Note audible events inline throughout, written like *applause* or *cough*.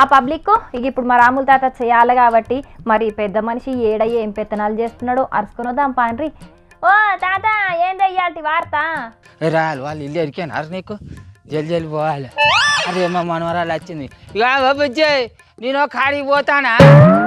ఆ పబ్లిక్ ఇక ఇప్పుడు మా రాముల తాత చేయాలి కాబట్టి మరి పెద్ద మనిషి ఏడ ఏం పెత్తనాలు చేస్తున్నాడో అరుచుకొని వద్దాం పాండ్రి. ఓ తాత ఏం చెయ్యాలి వార్త? రాలు వాళ్ళు ఇల్లు ఎరికాను నీకు? జల్ది జల్ది పోవాలి. అరే మా మనవరాలు వచ్చింది. ఇక నేను కాడికి పోతానా?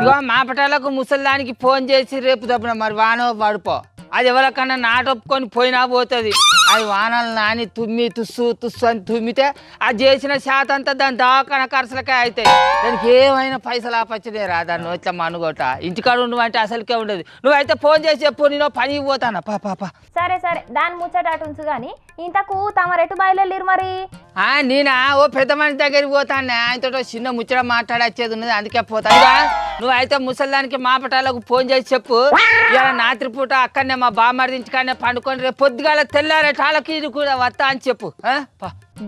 ఇక మా పటాలకు ముసలిదానికి ఫోన్ చేసి రేపు దప్పున మరి వానో పడిపో అది ఎవరికన్నా నాటొప్పుకొని పోయినా పోతుంది. అది వానలు నాని తుమ్మి తుస్సు తుస్సు అని తుమ్మితే అది చేసిన శాత అంతా దాని దవాఖాన ఖర్చులకే అవుతాయి. దానికి ఏమైనా పైసలు ఆపచ్చదే రా దాన్ని వచ్చా మనుగోట? ఇంటికాడ ఉండమంటే అసలుకే ఉండదు. నువ్వైతే ఫోన్ చేసి చెప్పు నేను పనికి పోతానా? పా పా పా. సరే సరే. దాని ముచ్చట అటు ఉంచు కానీ ఇంతకు తమరెటు బయలుదేరు మరి? ఆ, నేనా? ఓ పెద్ద మనిషి దగ్గరికి పోతాను? ఆయనతో చిన్న ముచ్చట మాట్లాడచ్చేది ఉన్నది అందుకే పోతాను నువ్వు అయితే ముసలిదానికి మా పటాలకు ఫోన్ చేసి చెప్పు. ఇలా రాత్రి పూట అక్కడనే మా బామ్మడి ఇంటికాడనే పండుకొని రేపు పొద్దుగాల తెల్లారేటాలకి ఇది కూడా వస్తా అని చెప్పు.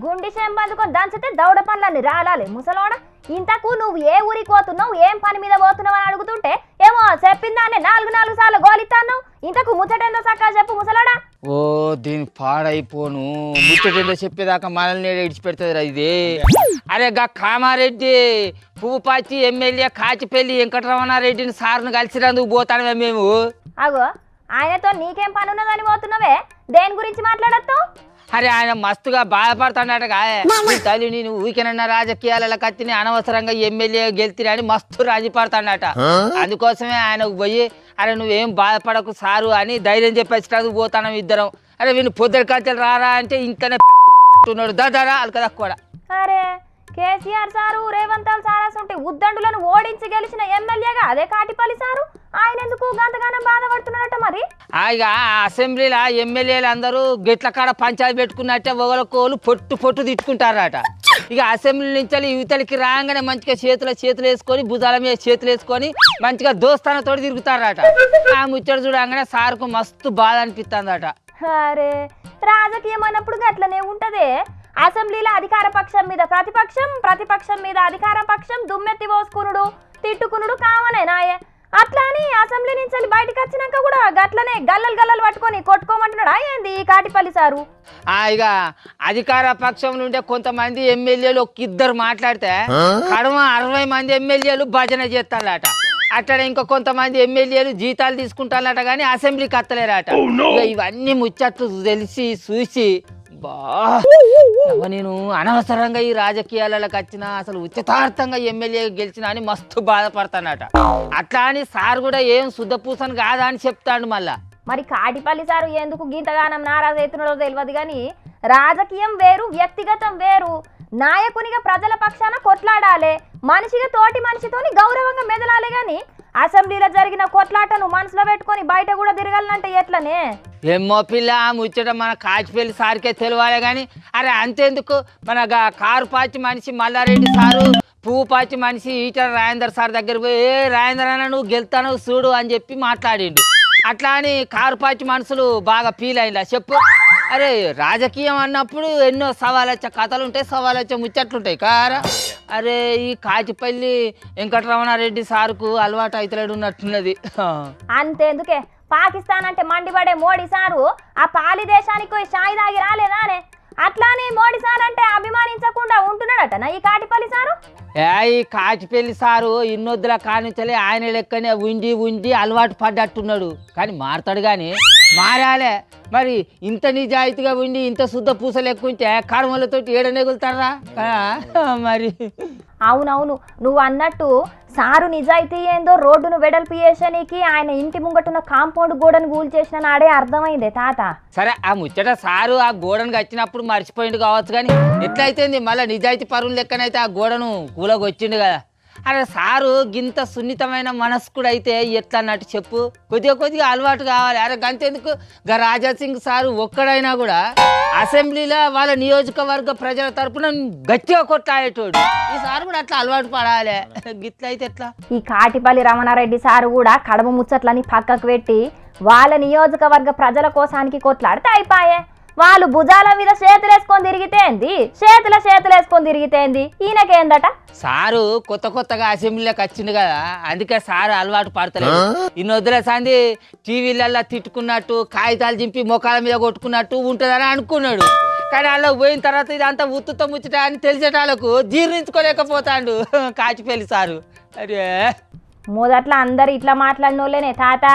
గుండి చెంబందుకొని దంచితే దౌడ పనులన్నీ రాలాలి ముసలోడ. ఇంతకు నువ్వు ఏ ఊరికి పోతున్నావు? ఏం పని మీద పోతున్నావు అని అడుగుతుంటే ఏమో చెప్పిందానే నాలుగు నాలుగు సార్లు గోలిస్తాను ఇంతకు ముచ్చటేందో సక్క చెప్పు ముసలోడా. ఓ దీని పాడైపోను. ముచ్చటేందో చెప్పేదాకా మనల్ని ఇడిచిపెడుతుంది రా ఇది. అరే గా కామారెడ్డి పువ్వు పాచి ఎమ్మెల్యే కాచిపల్లి వెంకటరమణారెడ్డిని సార్ను కలిసినందుకు పోతానమే మేము. అగో ఆయనతో నీకేం పని ఉన్నదని పోతున్నావే? దేని గురించి మాట్లాడతావు అరే ఆయన మస్తుగా బాధపడుతున్నాడగా నీ తల్లి నేను ఊరికేనన్న రాజకీయాల కత్తిని అనవసరంగా ఎమ్మెల్యే గెలిచినా అని మస్తు రాజీపడతాడట అందుకోసమే ఆయనకు పోయి అరే నువ్వేం బాధపడకు సారు అని ధైర్యం చెప్పేసినందుకు పోతాను ఇద్దరం. అరే వీళ్ళు పొద్దున కట్టెలు రారా అంటే ఇంట్లోనే ఉన్నాడు. దాదారా అలకదా కూడా అరే కేసీఆర్ సారు రేవంతాల్ సారాస్ ఉంటే ఉద్దండులను ఓడించి గెలిచిన ఎమ్మెల్యేగా అదే కాటిపల్లి సారు ఆయన ఎందుకు గంతగానం బాధపడుతున్నాడట మరి ఆ ఇక అసెంబ్లీలో ఎమ్మెల్యేలు అందరూ గెట్ల కాడ పంచాయతీ పెట్టుకున్నట్టే ఒకరికోలు పొట్టు పొట్టు తిట్టుకుంటారట. ఇక అసెంబ్లీ నుంచి యువతలకి రాగానే మంచిగా చేతుల చేతులు వేసుకొని భుజాల మీద చేతులు వేసుకొని మంచిగా దోస్తానతో తిరుగుతారట. ఆ ముచ్చట చూడంగానే సార్కు మస్తు బాధ అనిపిస్తుందట అరే రాజకీయం అన్నప్పుడు అట్లనే ఉంటదే. అసెంబ్లీలో అధికార పక్షం మీద ప్రతిపక్షం ప్రతిపక్షం మీద అధికార పక్షం దుమ్మెత్తి పోసుకునుడు తిట్టుకునుడు కామనే నాయే. అట్లా అని అసెంబ్లీ నుంచి బయటకు వచ్చినాక కూడా గట్లనే గల్లలు గల్లలు పట్టుకొని కొట్టుకోమంటున్నాడు? ఏంది ఈ కాటిపల్లి సారు? ఆ ఇక అధికార పక్షం నుండే కొంతమంది ఎమ్మెల్యేలు ఒక ఇద్దరు మాట్లాడితే కడమ అరవై మంది ఎమ్మెల్యేలు భజన చేస్తారట అట్లా ఇంకా కొంతమంది ఎమ్మెల్యేలు జీతాలు తీసుకుంటారట కానీ అసెంబ్లీకి అత్తలేరట. ఇక ఇవన్నీ ముచ్చట్లు తెలిసి చూసి బా నేను అనవసరంగా ఈ రాజకీయాలకు వచ్చిన అసలు ఉచితార్థంగా ఎమ్మెల్యే గెలిచిన అని మస్తు బాధపడతానట. అట్లా అని సార్ కూడా ఏం శుద్ధపూసని కాదా అని చెప్తాడు మళ్ళా. మరి కాటిపల్లి సారు ఎందుకు గీతగానం నారాజు అవుతున్నాడో తెలియదు కానీ రాజకీయం వేరు వ్యక్తిగతం వేరు. నాయకునిగా ప్రజల పక్షాన కొట్లాడాలి. మనిషిగా తోటి మనిషితోని గౌరవంగా అసెంబ్లీలో జరిగిన కొట్లాటను మనసులో పెట్టుకొని బయట కూడా తిరగాలంటే ఎట్లనే? ఏమో పిల్ల ముచ్చట మన కాచిపల్లి సార్కే తెలియాలి కానీ అరే అంతెందుకు? మన కారు పాచి మనిషి మల్లారెడ్డి సారు పువ్వు పాచి మనిషి ఈటర్ రాజేందర్ సార్ దగ్గర పోయి ఏ రాజేందర్ అన్న నువ్వు గెలుతాను చూడు అని చెప్పి మాట్లాడిండు. అట్లా అని కారు పాచి మనుషులు బాగా ఫీల్ అయిందా చెప్పు. అరే రాజకీయం అన్నప్పుడు ఎన్నో సవాలచ్చ కథలు ఉంటాయి సవాలచ్చ ముచ్చట్లు ఉంటాయి కారా? అరే ఈ కాచిపల్లి వెంకటరమణారెడ్డి సార్కు అలవాటు అవుతలేడు ఉన్నట్టున్నది అంతేందుకే పాకిస్తాన్ అంటే మండిపడే మోడీ సారు ఆ పాలి దేశానికి పోయి షాయి దాగి రాలేదానే? అట్లానే మోడీ సార్ అంటే అభిమానించకుండా ఉంటున్నాడట ఈ కాటిపల్లి సారు? ఈ కాచిపెల్లి సారు ఇన్నొద్దుల కానించలే ఆయన లెక్కనే ఉండి ఉండి అలవాటు పడ్డట్టున్నాడు. కానీ మారతాడు కానీ మారాలే. మరి ఇంత నిజాయితీగా ఉండి ఇంత శుద్ధ పూస లెక్కుంటే కడమలతో ఏడనెగులుతారా మరి. అవునవును నువ్వు అన్నట్టు సారు నిజాయితీ ఏందో రోడ్డును వెడల్పు చేసనికి ఆయన ఇంటి ముంగటున్న కాంపౌండ్ గోడను గూల్ చేసిన నాడే అర్థమైందే తాత. సరే ఆ ముచ్చట సారు ఆ గోడను వచ్చినప్పుడు మర్చిపోయిండు కావచ్చు కానీ ఎట్లయితే మళ్ళీ నిజాయితీ పరువులు లెక్కనైతే ఆ గోడను కూలగొచ్చిండు కదా. అరే సారు గింత సున్నితమైన మనస్కుడు అయితే ఎట్లా అన్నట్టు చెప్పు. కొద్దిగా కొద్దిగా అలవాటు కావాలి. అరే గంతెందుకు? గా రాజా సింగ్ సారు ఒక్కడైనా కూడా అసెంబ్లీలో వాళ్ళ నియోజకవర్గ ప్రజల తరపున గట్టిగా కొట్లాడేటోడు. ఈ సారు కూడా అట్లా అలవాటు పడాలి. గిట్ల అయితే ఎట్లా? ఈ కాటిపల్లి రమణారెడ్డి సారు కూడా కడమ ముచ్చట్లని పక్కకు పెట్టి వాళ్ళ నియోజకవర్గ ప్రజల కోసానికి కొట్లాడితే అయిపాయే. వాళ్ళు భుజాల మీద చేతులేసుకొని తిరిగితేంది చేతుల చేతులేసుకొని తిరిగితేంది ఈయనకేందట సారు కొత్త కొత్తగా అసెంబ్లీలోకి వచ్చిండు కదా అందుకే సారు అలవాటు పడతలేదు. ఇన్ని వదిలే సంది టీవీలల్లో తిట్టుకున్నట్టు కాగితాలు చింపి ముఖాల మీద కొట్టుకున్నట్టు ఉంటుందని అనుకున్నాడు. కానీ వాళ్ళకి పోయిన తర్వాత ఇదంతా ఉత్తుతో ముచ్చట అని తెలిసేటాళ్ళకు జీర్ణించుకోలేకపోతాడు. *laughs* కాచిపల్లి సారు. అరే. మొదట్లో అందరు ఇట్లా మాట్లాడినోళ్ళేనే తాత.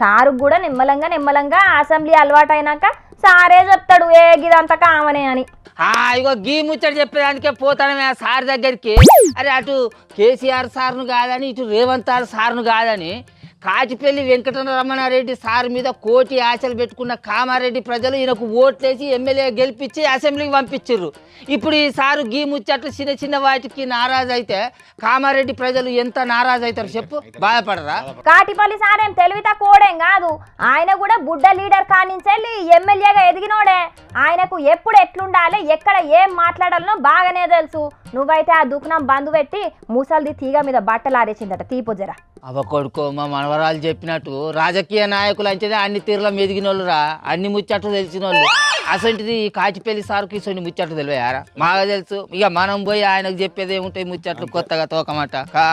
సారు కూడా నిమ్మలంగా నిమ్మలంగా అసెంబ్లీ అలవాటు అయినాక సారే చెప్తాడు ఏ గిదంతా కామనే అని. ఆ, ఇగో గీ ముచ్చట చెప్పేదానికే పోతానమే ఆ సార్ దగ్గరికి. అరే అటు కేసీఆర్ సార్ను కాదని ఇటు రేవంత్ సార్ సార్ను కాదని కాచిపల్లి వెంకటరమణారెడ్డి సార్ మీద కోటి ఆశలు పెట్టుకున్న కామారెడ్డి ప్రజలు ఈయనకు ఓట్లేసి ఎమ్మెల్యే గెలిపించి అసెంబ్లీకి పంపించారు ఇప్పుడు ఈ సారు గీ ముచ్చట్లు చిన్న చిన్న వాటికి నారాజు అయితే కామారెడ్డి ప్రజలు ఎంత నారాజు అవుతారు చెప్పు? బాధపడరా? కాటిపల్లి సారేం తెలివి తక్కువడేం కాదు. ఆయన కూడా బుడ్డ లీడర్ కానించెల్లి ఎమ్మెల్యేగా ఎదిగినోడే. ఆయనకు ఎప్పుడు ఎట్లుండాలి ఎక్కడ ఏం మాట్లాడాలనో బాగానే తెలుసు. నువ్వైతే ఆ దుకాణం బంధు పెట్టి ముసల్ది తీగ మీద బట్టలు ఆరేసిందట తీపు జర అవ కొడుకో మా మనవరాలు చెప్పినట్టు రాజకీయ నాయకులు అంటేనే అన్ని తీరుల మెదిగిన వాళ్ళు రా అన్ని ముచ్చట్లు తెలిసిన వాళ్ళు అసంటిది ఈ కాచిపల్లి సార్కి ఇసొని ముచ్చట్లు తెలివారా మాగా తెలుసు. ఇక మనం పోయి ఆయనకు చెప్పేది ఏముంటాయి ముచ్చట్లు? కొత్తగా తోకమాట. కా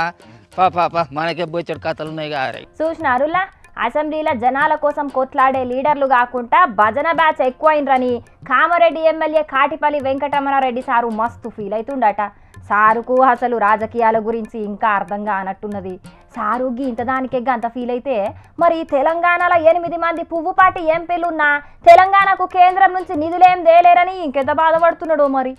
పా పా పా మనకే బొచ్చడు కథలు ఉన్నాయి కారా చూసినారులా అసెంబ్లీలో జనాల కోసం కొట్లాడే లీడర్లు కాకుండా భజన బ్యాచ్ ఎక్కువైనరని కామారెడ్డి ఎమ్మెల్యే కాటిపల్లి వెంకటరమణారెడ్డి సారు మస్తు ఫీల్ అవుతుండట సారుకు అసలు రాజకీయాల గురించి ఇంకా అర్థం కానట్టున్నది. సారుకి ఇంత దానికే అంత ఫీల్ అయితే మరి తెలంగాణలో ఎనిమిది మంది పువ్వుపాటి ఎంపీలున్నా తెలంగాణకు కేంద్రం నుంచి నిధులేం దేలేరని ఇంకెంత బాధపడుతున్నాడో మరి?